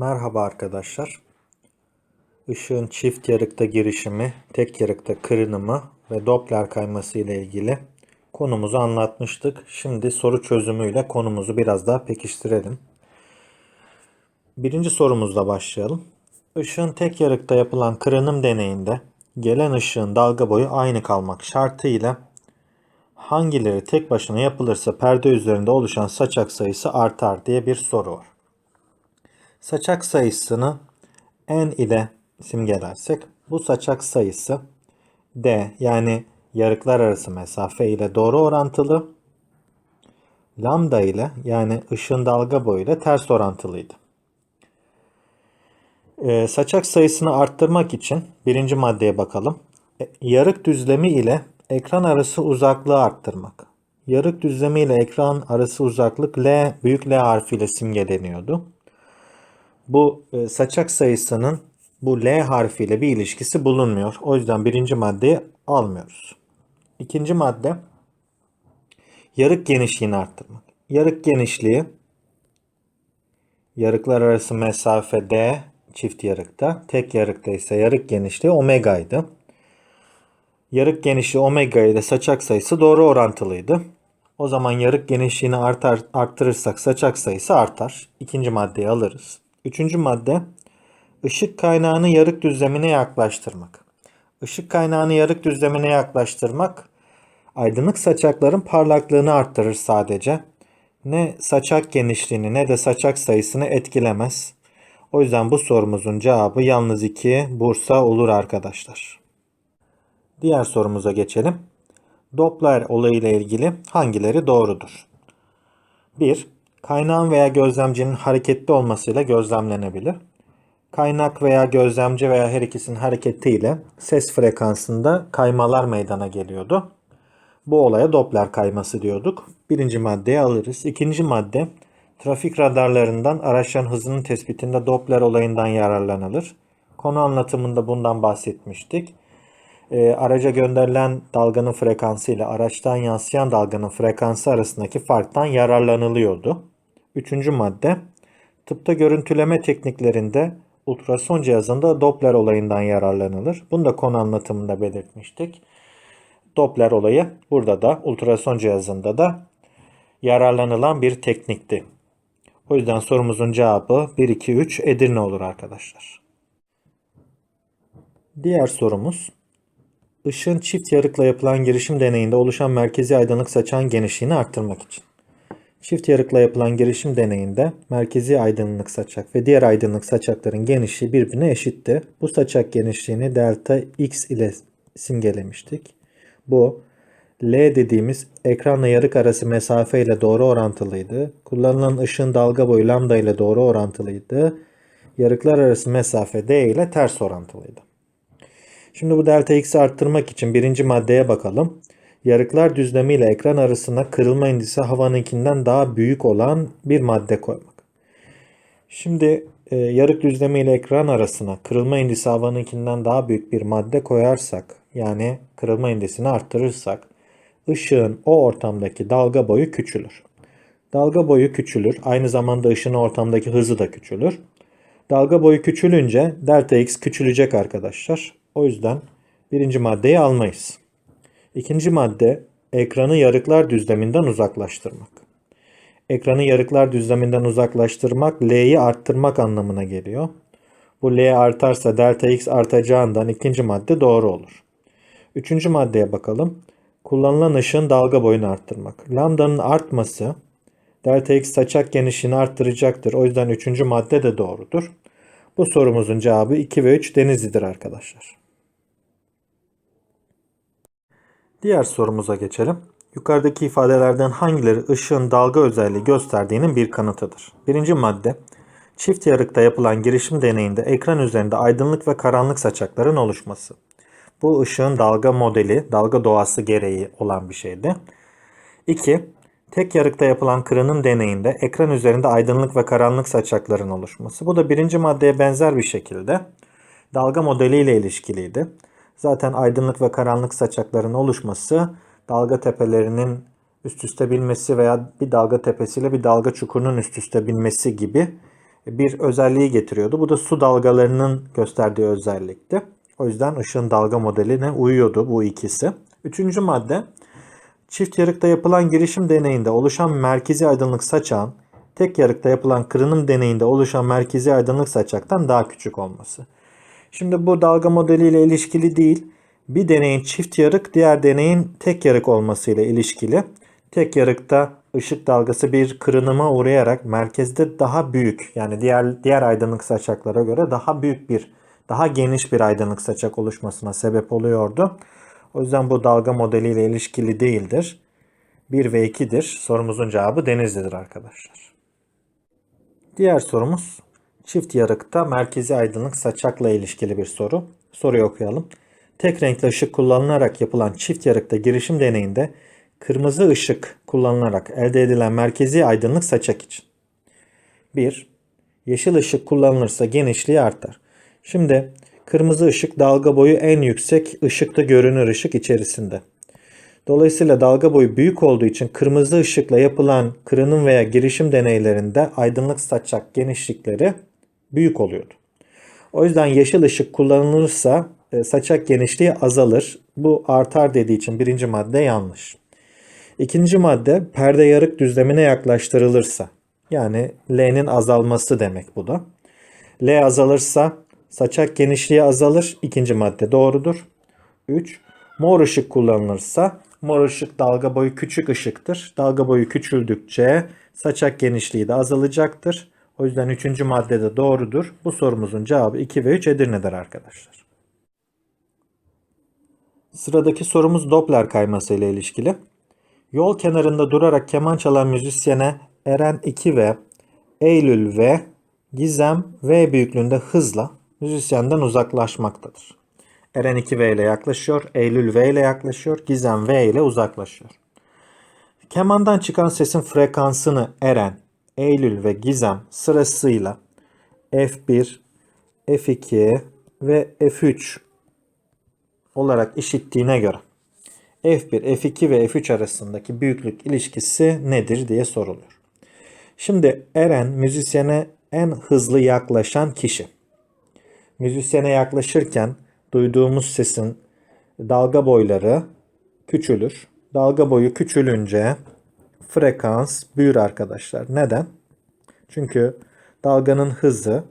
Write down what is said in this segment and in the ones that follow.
Merhaba arkadaşlar. Işığın çift yarıkta girişimi, tek yarıkta kırınımı ve Doppler kayması ile ilgili konumuzu anlatmıştık. Şimdi soru çözümüyle konumuzu biraz daha pekiştirelim. Birinci sorumuzla başlayalım. Işığın tek yarıkta yapılan kırınım deneyinde gelen ışığın dalga boyu aynı kalmak şartıyla hangileri tek başına yapılırsa perde üzerinde oluşan saçak sayısı artar diye bir soru var. Saçak sayısını n ile simgelersek bu saçak sayısı d yani yarıklar arası mesafe ile doğru orantılı. Lambda ile yani ışığın dalga boyu ile ters orantılıydı. Ee, saçak sayısını arttırmak için birinci maddeye bakalım. E, yarık düzlemi ile ekran arası uzaklığı arttırmak. Yarık düzlemi ile ekran arası uzaklık L büyük L harfiyle simgeleniyordu bu e, saçak sayısının bu L harfiyle bir ilişkisi bulunmuyor. O yüzden birinci maddeyi almıyoruz. İkinci madde yarık genişliğini arttırmak. Yarık genişliği yarıklar arası mesafe D çift yarıkta. Tek yarıkta ise yarık genişliği omega'ydı. Yarık genişliği omega ile saçak sayısı doğru orantılıydı. O zaman yarık genişliğini artar, arttırırsak saçak sayısı artar. İkinci maddeyi alırız. Üçüncü madde ışık kaynağını yarık düzlemine yaklaştırmak. Işık kaynağını yarık düzlemine yaklaştırmak aydınlık saçakların parlaklığını arttırır sadece. Ne saçak genişliğini ne de saçak sayısını etkilemez. O yüzden bu sorumuzun cevabı yalnız 2 Bursa olur arkadaşlar. Diğer sorumuza geçelim. Doppler olayıyla ilgili hangileri doğrudur? 1. Kaynağın veya gözlemcinin hareketli olmasıyla gözlemlenebilir. Kaynak veya gözlemci veya her ikisinin hareketiyle ses frekansında kaymalar meydana geliyordu. Bu olaya Doppler kayması diyorduk. Birinci maddeyi alırız. İkinci madde trafik radarlarından araçların hızının tespitinde Doppler olayından yararlanılır. Konu anlatımında bundan bahsetmiştik. E, araca gönderilen dalganın frekansı ile araçtan yansıyan dalganın frekansı arasındaki farktan yararlanılıyordu. Üçüncü madde, tıpta görüntüleme tekniklerinde ultrason cihazında Doppler olayından yararlanılır. Bunu da konu anlatımında belirtmiştik. Doppler olayı burada da ultrason cihazında da yararlanılan bir teknikti. O yüzden sorumuzun cevabı 1, 2, 3 Edirne olur arkadaşlar. Diğer sorumuz ışığın çift yarıkla yapılan girişim deneyinde oluşan merkezi aydınlık saçan genişliğini arttırmak için. Çift yarıkla yapılan girişim deneyinde merkezi aydınlık saçak ve diğer aydınlık saçakların genişliği birbirine eşitti. Bu saçak genişliğini delta x ile simgelemiştik. Bu L dediğimiz ekranla yarık arası mesafe ile doğru orantılıydı. Kullanılan ışığın dalga boyu lambda ile doğru orantılıydı. Yarıklar arası mesafe D ile ters orantılıydı. Şimdi bu delta x'i arttırmak için birinci maddeye bakalım. Yarıklar düzlemi ile ekran arasına kırılma indisi havanınkinden daha büyük olan bir madde koymak. Şimdi e, yarık düzlemi ile ekran arasına kırılma indisi havanınkinden daha büyük bir madde koyarsak yani kırılma indisini arttırırsak ışığın o ortamdaki dalga boyu küçülür. Dalga boyu küçülür. Aynı zamanda ışığın ortamdaki hızı da küçülür. Dalga boyu küçülünce delta x küçülecek arkadaşlar. O yüzden birinci maddeyi almayız. İkinci madde ekranı yarıklar düzleminden uzaklaştırmak. Ekranı yarıklar düzleminden uzaklaştırmak L'yi arttırmak anlamına geliyor. Bu L artarsa delta x artacağından ikinci madde doğru olur. Üçüncü maddeye bakalım. Kullanılan ışığın dalga boyunu arttırmak. Lambda'nın artması delta x saçak genişliğini arttıracaktır. O yüzden üçüncü madde de doğrudur. Bu sorumuzun cevabı 2 ve 3 Denizli'dir arkadaşlar. Diğer sorumuza geçelim. Yukarıdaki ifadelerden hangileri ışığın dalga özelliği gösterdiğinin bir kanıtıdır? Birinci madde, çift yarıkta yapılan girişim deneyinde ekran üzerinde aydınlık ve karanlık saçakların oluşması. Bu ışığın dalga modeli, dalga doğası gereği olan bir şeydi. 2. Tek yarıkta yapılan kırınım deneyinde ekran üzerinde aydınlık ve karanlık saçakların oluşması. Bu da birinci maddeye benzer bir şekilde dalga modeliyle ilişkiliydi. Zaten aydınlık ve karanlık saçakların oluşması dalga tepelerinin üst üste binmesi veya bir dalga tepesiyle bir dalga çukurunun üst üste binmesi gibi bir özelliği getiriyordu. Bu da su dalgalarının gösterdiği özellikti. O yüzden ışığın dalga modeline uyuyordu bu ikisi. Üçüncü madde çift yarıkta yapılan girişim deneyinde oluşan merkezi aydınlık saçağın tek yarıkta yapılan kırınım deneyinde oluşan merkezi aydınlık saçaktan daha küçük olması. Şimdi bu dalga modeliyle ilişkili değil. Bir deneyin çift yarık, diğer deneyin tek yarık olmasıyla ilişkili. Tek yarıkta ışık dalgası bir kırınıma uğrayarak merkezde daha büyük yani diğer diğer aydınlık saçaklara göre daha büyük bir daha geniş bir aydınlık saçak oluşmasına sebep oluyordu. O yüzden bu dalga modeliyle ilişkili değildir. 1 ve 2'dir. Sorumuzun cevabı Denizli'dir arkadaşlar. Diğer sorumuz çift yarıkta merkezi aydınlık saçakla ilişkili bir soru. Soruyu okuyalım. Tek renkli ışık kullanılarak yapılan çift yarıkta girişim deneyinde kırmızı ışık kullanılarak elde edilen merkezi aydınlık saçak için. 1. Yeşil ışık kullanılırsa genişliği artar. Şimdi kırmızı ışık dalga boyu en yüksek ışıkta görünür ışık içerisinde. Dolayısıyla dalga boyu büyük olduğu için kırmızı ışıkla yapılan kırınım veya girişim deneylerinde aydınlık saçak genişlikleri büyük oluyordu. O yüzden yeşil ışık kullanılırsa e, saçak genişliği azalır. Bu artar dediği için birinci madde yanlış. İkinci madde perde yarık düzlemine yaklaştırılırsa yani L'nin azalması demek bu da. L azalırsa saçak genişliği azalır. İkinci madde doğrudur. 3. Mor ışık kullanılırsa mor ışık dalga boyu küçük ışıktır. Dalga boyu küçüldükçe saçak genişliği de azalacaktır. O yüzden üçüncü madde de doğrudur. Bu sorumuzun cevabı 2 ve 3 Edirne'dir arkadaşlar. Sıradaki sorumuz Doppler kayması ile ilişkili. Yol kenarında durarak keman çalan müzisyene Eren 2 ve Eylül ve Gizem V büyüklüğünde hızla müzisyenden uzaklaşmaktadır. Eren 2V ile yaklaşıyor, Eylül V ile yaklaşıyor, Gizem V ile uzaklaşıyor. Kemandan çıkan sesin frekansını Eren, Eylül ve Gizem sırasıyla F1, F2 ve F3 olarak işittiğine göre F1, F2 ve F3 arasındaki büyüklük ilişkisi nedir diye soruluyor. Şimdi Eren müzisyene en hızlı yaklaşan kişi. Müzisyene yaklaşırken duyduğumuz sesin dalga boyları küçülür. Dalga boyu küçülünce frekans büyür arkadaşlar. Neden? Çünkü dalganın hızı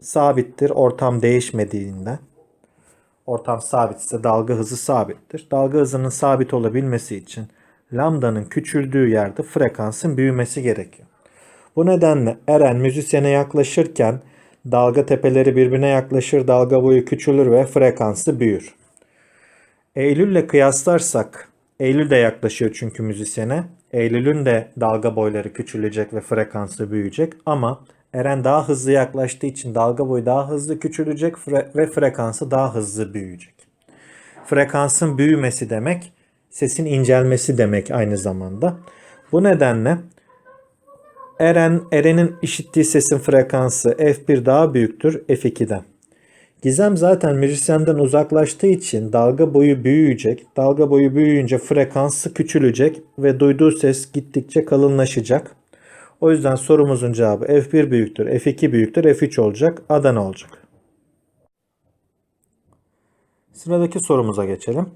sabittir ortam değişmediğinde. Ortam sabitse dalga hızı sabittir. Dalga hızının sabit olabilmesi için lambdanın küçüldüğü yerde frekansın büyümesi gerekiyor. Bu nedenle Eren müzisyene yaklaşırken dalga tepeleri birbirine yaklaşır, dalga boyu küçülür ve frekansı büyür. Eylül'le kıyaslarsak, Eylül de yaklaşıyor çünkü müzisyene. Eylül'ün de dalga boyları küçülecek ve frekansı büyüyecek ama Eren daha hızlı yaklaştığı için dalga boyu daha hızlı küçülecek ve frekansı daha hızlı büyüyecek. Frekansın büyümesi demek sesin incelmesi demek aynı zamanda. Bu nedenle Eren Eren'in işittiği sesin frekansı F1 daha büyüktür F2'den. Gizem zaten müzisyenden uzaklaştığı için dalga boyu büyüyecek. Dalga boyu büyüyünce frekansı küçülecek ve duyduğu ses gittikçe kalınlaşacak. O yüzden sorumuzun cevabı F1 büyüktür, F2 büyüktür, F3 olacak, Adana olacak. Sıradaki sorumuza geçelim.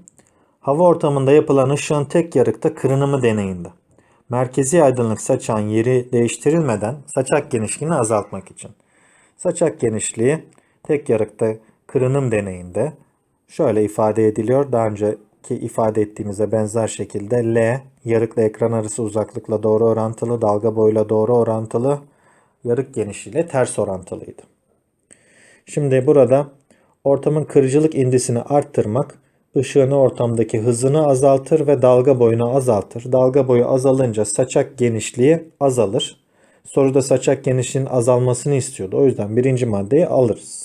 Hava ortamında yapılan ışığın tek yarıkta kırınımı deneyinde. Merkezi aydınlık saçan yeri değiştirilmeden saçak genişliğini azaltmak için. Saçak genişliği tek yarıkta kırınım deneyinde şöyle ifade ediliyor. Daha önceki ifade ettiğimize benzer şekilde L yarıkla ekran arası uzaklıkla doğru orantılı, dalga boyuyla doğru orantılı, yarık genişliğiyle ters orantılıydı. Şimdi burada ortamın kırıcılık indisini arttırmak ışığın ortamdaki hızını azaltır ve dalga boyunu azaltır. Dalga boyu azalınca saçak genişliği azalır. Soruda saçak genişliğinin azalmasını istiyordu. O yüzden birinci maddeyi alırız.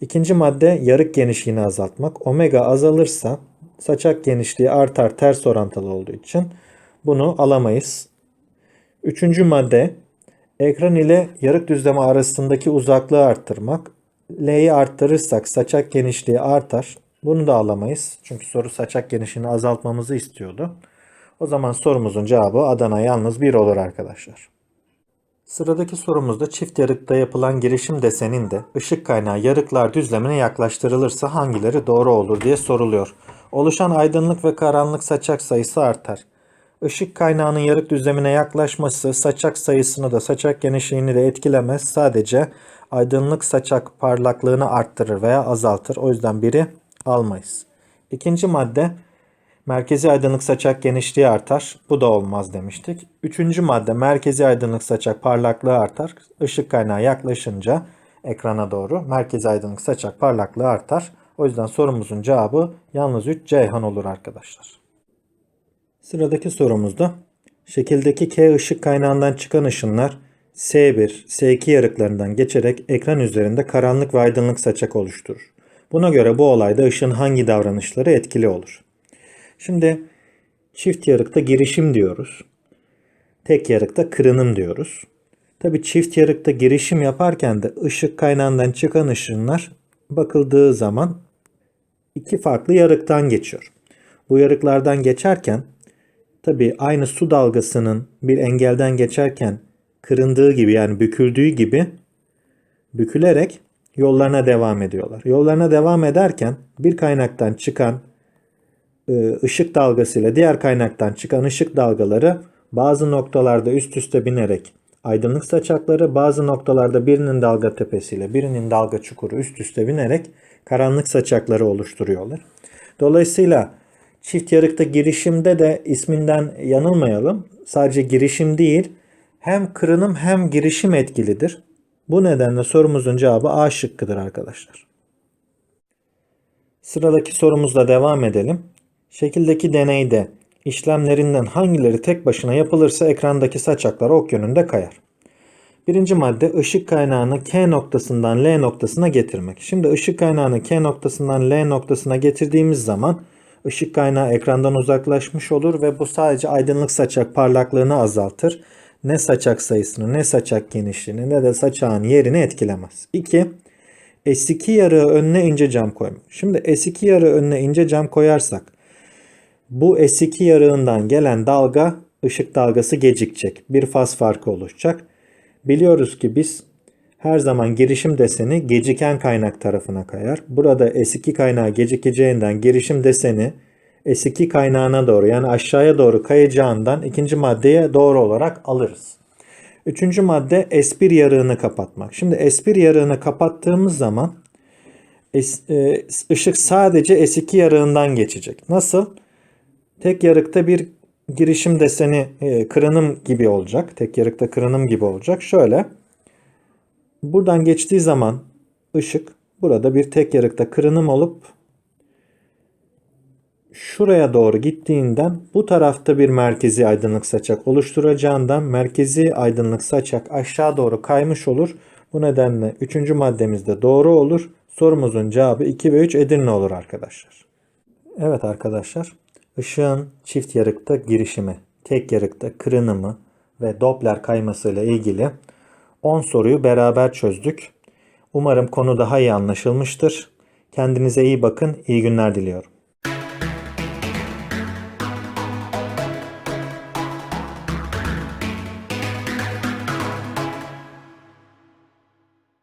İkinci madde yarık genişliğini azaltmak. Omega azalırsa saçak genişliği artar ters orantılı olduğu için bunu alamayız. Üçüncü madde ekran ile yarık düzlemi arasındaki uzaklığı arttırmak. L'yi arttırırsak saçak genişliği artar. Bunu da alamayız. Çünkü soru saçak genişliğini azaltmamızı istiyordu. O zaman sorumuzun cevabı Adana yalnız 1 olur arkadaşlar. Sıradaki sorumuzda çift yarıkta yapılan girişim deseninde ışık kaynağı yarıklar düzlemine yaklaştırılırsa hangileri doğru olur diye soruluyor. Oluşan aydınlık ve karanlık saçak sayısı artar. Işık kaynağının yarık düzlemine yaklaşması saçak sayısını da saçak genişliğini de etkilemez. Sadece aydınlık saçak parlaklığını arttırır veya azaltır. O yüzden biri almayız. İkinci madde merkezi aydınlık saçak genişliği artar. Bu da olmaz demiştik. Üçüncü madde merkezi aydınlık saçak parlaklığı artar. Işık kaynağı yaklaşınca ekrana doğru merkezi aydınlık saçak parlaklığı artar. O yüzden sorumuzun cevabı yalnız 3 Ceyhan olur arkadaşlar. Sıradaki sorumuzda şekildeki K ışık kaynağından çıkan ışınlar S1, S2 yarıklarından geçerek ekran üzerinde karanlık ve aydınlık saçak oluşturur. Buna göre bu olayda ışığın hangi davranışları etkili olur? Şimdi çift yarıkta girişim diyoruz. Tek yarıkta kırınım diyoruz. Tabi çift yarıkta girişim yaparken de ışık kaynağından çıkan ışınlar bakıldığı zaman iki farklı yarıktan geçiyor. Bu yarıklardan geçerken tabi aynı su dalgasının bir engelden geçerken kırındığı gibi yani büküldüğü gibi bükülerek yollarına devam ediyorlar. Yollarına devam ederken bir kaynaktan çıkan ışık dalgasıyla diğer kaynaktan çıkan ışık dalgaları bazı noktalarda üst üste binerek aydınlık saçakları bazı noktalarda birinin dalga tepesiyle birinin dalga çukuru üst üste binerek karanlık saçakları oluşturuyorlar. Dolayısıyla çift yarıkta girişimde de isminden yanılmayalım. Sadece girişim değil hem kırınım hem girişim etkilidir. Bu nedenle sorumuzun cevabı A şıkkıdır arkadaşlar. Sıradaki sorumuzla devam edelim. Şekildeki deneyde işlemlerinden hangileri tek başına yapılırsa ekrandaki saçaklar ok yönünde kayar. Birinci madde ışık kaynağını K noktasından L noktasına getirmek. Şimdi ışık kaynağını K noktasından L noktasına getirdiğimiz zaman ışık kaynağı ekrandan uzaklaşmış olur ve bu sadece aydınlık saçak parlaklığını azaltır. Ne saçak sayısını ne saçak genişliğini ne de saçağın yerini etkilemez. 2. S2 yarığı önüne ince cam koymak. Şimdi S2 yarığı önüne ince cam koyarsak bu S2 yarığından gelen dalga ışık dalgası gecikecek. Bir faz farkı oluşacak. Biliyoruz ki biz her zaman girişim deseni geciken kaynak tarafına kayar. Burada S2 kaynağı gecikeceğinden girişim deseni S2 kaynağına doğru yani aşağıya doğru kayacağından ikinci maddeye doğru olarak alırız. Üçüncü madde S1 yarığını kapatmak. Şimdi S1 yarığını kapattığımız zaman e, ışık sadece S2 yarığından geçecek. Nasıl? Tek yarıkta bir girişim deseni e, kırınım gibi olacak. Tek yarıkta kırınım gibi olacak. Şöyle buradan geçtiği zaman ışık burada bir tek yarıkta kırınım olup şuraya doğru gittiğinden bu tarafta bir merkezi aydınlık saçak oluşturacağından merkezi aydınlık saçak aşağı doğru kaymış olur. Bu nedenle 3. maddemiz de doğru olur. Sorumuzun cevabı 2 ve 3 Edirne olur arkadaşlar. Evet arkadaşlar. Işığın çift yarıkta girişimi, tek yarıkta kırınımı ve Doppler kaymasıyla ilgili 10 soruyu beraber çözdük. Umarım konu daha iyi anlaşılmıştır. Kendinize iyi bakın, iyi günler diliyorum.